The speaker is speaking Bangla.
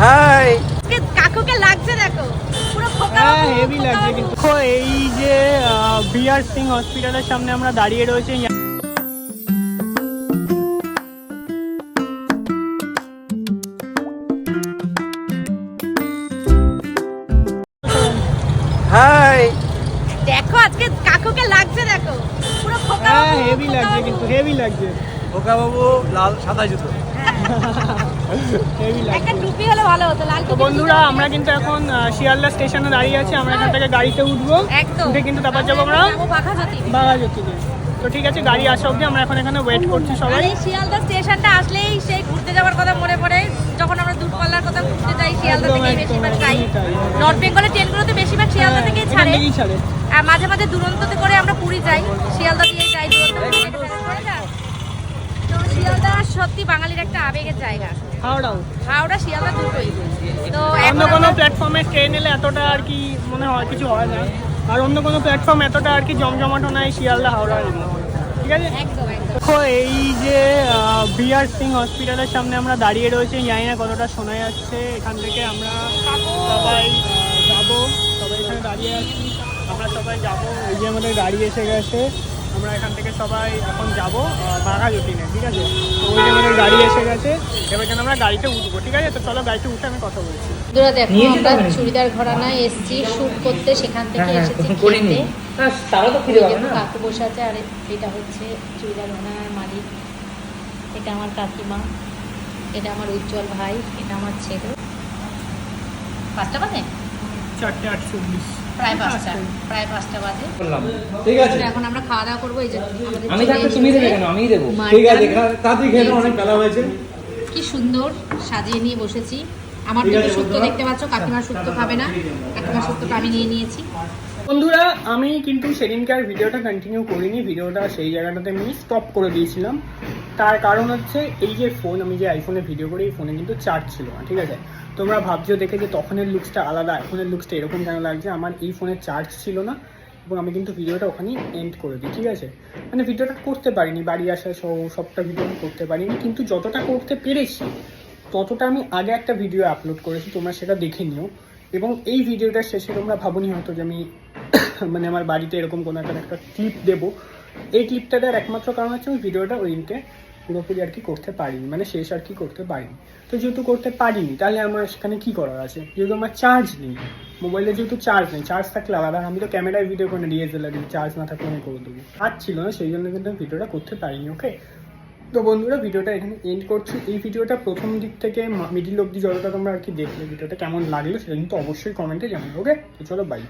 হাই। কাকুকে লাগছে দেখো। হ্যাঁ হেভি লাগছে কিন্তু এই যে বিআর সিং হসপিটালের সামনে আমরা দাঁড়িয়ে রয়েছি। হাই। দেখো আজকে কাকুকে লাগছে দেখো। পুরো খোকা হ্যাঁ হেভি লাগছে কিন্তু হেভি লাগছে। খোকা বাবু লাল সাদা জুতো। হেভি লাগছে। ভালো হতো লাল তো বন্ধুরা আমরা কিন্তু এখন শিয়ালদা স্টেশনে দাঁড়িয়ে আছি। আমরা এখান থেকে গাড়িতে উঠবো। উঠে কিন্তু তারপর যাব আমরা বাঘাযতীন। তো ঠিক আছে গাড়ি আসা অবধি আমরা এখন এখানে ওয়েট করছি সবাই। শিয়ালদা স্টেশনটা আসলেই সেই ঘুরতে যাওয়ার কথা মনে পড়ে। যখন আমরা দূরপাল্লার কথা ঘুরতে যাই শিয়ালদা একদম, বেশিরভাগ যাই। নর্থ বেঙ্গলের ট্রেনগুলোতে বেশিরভাগ শিয়ালদা থেকেই এখান ছাড়ে। আর মাঝে মাঝে দুরন্ততে করে আমরা পুরী যাই। শিয়ালদা দিয়ে যাই দুরন্ত থেকে? তো শিয়ালদা সত্যি বাঙালির একটা আবেগের জায়গা। হাওড়াও? হাওড়া শিয়ালদা দুটোই। তো অন্য কোনো প্ল্যাটফর্মে ট্রেন এলে এতটা আর কি মনে হয় কিছু হয় না। আর অন্য কোনো প্ল্যাটফর্ম এতটা আর কি জমজমাট নয় শিয়ালদা হাওড়া ঠিক আছে? দেখো এই যে বিআর সিং হসপিটালের সামনে আমরা দাঁড়িয়ে রয়েছি জানি না কতটা শোনা যাচ্ছে। এখান থেকে আমরা সবাই যাব সবাই এখানে দাঁড়িয়ে আছি। আমরা সবাই যাব এই যে আমাদের গাড়ি এসে গেছে। আমরা এখান থেকে সবাই এখন যাব বাঘাযতীনে ঠিক আছে? তো ওই যে আমাদের গাড়ি এসে গেছে এবার যেন আমরা গাড়িতে উঠবো ঠিক আছে? তো চলো গাড়িতে উঠে আমি কথা বলছি। বন্ধুরা দেখো আমরা চুড়িদার ঘরানায় এসেছি শুট করতে সেখান থেকে এসেছি খেতে। তারও তো পাবে দেখো না। কাকু বসে আছে আর এটা হচ্ছে চুড়িদার ঘরানার মালিক। এটা আমার কাকিমা এটা আমার উজ্জ্বল ভাই এটা আমার ছেলে। পাঁচটা বাজে? চারটে আটচল্লিশ। প্রায় পাঁচটা প্রায় পাঁচটা বাজে। ঠিক আছে। এখন আমরা খাওয়া দাওয়া করব এই যে আমি চলে থাকতে তুমি দেবে কেন? আমিই দেবো। ঠিক আছে খা- তাড়াতাড়ি অনেক বেলা হয়েছে। কি সুন্দর সাজিয়ে নিয়ে বসেছি। আমার বন্ধুরা। দেখতে পাচ্ছ কাকিমার শুক্তো খাবে না। কাকিমার শুক্তোটা আমি নিয়ে নিয়েছি। বন্ধুরা আমি কিন্তু সেদিনকার ভিডিওটা কন্টিনিউ করিনি। ভিডিওটা সেই জায়গাটাতে আমি স্টপ করে দিয়েছিলাম। তার কারণ হচ্ছে এই যে ফোন আমি যে আইফোনে ভিডিও করি, এই ফোনে কিন্তু চার্জ ছিল না, ঠিক আছে? তোমরা ভাবছ দেখে যে তখনের লুকসটা আলাদা, এখনের লুকসটা এরকম কেন লাগছে? আমার এই ফোনে চার্জ ছিল না এবং আমি কিন্তু ভিডিওটা ওখানেই এন্ড করে দিই, ঠিক আছে? মানে ভিডিওটা করতে পারিনি, বাড়ি আসা সহ সবটা ভিডিও আমি করতে পারিনি, কিন্তু যতটা করতে পেরেছি, ততটা আমি আগে একটা ভিডিও আপলোড করেছি, তোমরা সেটা দেখে নিও। এবং এই ভিডিওটার শেষে তোমরা ভাবনি হয়তো যে আমি মানে আমার বাড়িতে এরকম কোনো একটা একটা ক্লিপ দেবো। এই ক্লিপটাটার একমাত্র কারণ হচ্ছে আমি ভিডিওটা ওই দিনকে পুরোপুরি আর কি করতে পারিনি মানে শেষ আর কি করতে পারিনি। তো যেহেতু করতে পারিনি, তাহলে আমার সেখানে কি করার আছে? যেহেতু আমার চার্জ নেই মোবাইলে যেহেতু চার্জ নেই চার্জ থাকলে আলাদা। আমি তো ক্যামেরায় ভিডিও করে ডিএসএলআর চার্জ না থাকলে আমি করে দেবো। আর ছিল না, সেই জন্য কিন্তু ভিডিওটা করতে পারিনি ওকে তো বন্ধুরা ভিডিওটা এখানে এন্ড করছি। এই ভিডিওটা প্রথম দিক থেকে মিডিল অব্দি যতটা তোমরা আর কি দেখলে ভিডিওটা কেমন লাগল সেটা কিন্তু অবশ্যই কমেন্টে জানাবে ওকে তো চলো বাই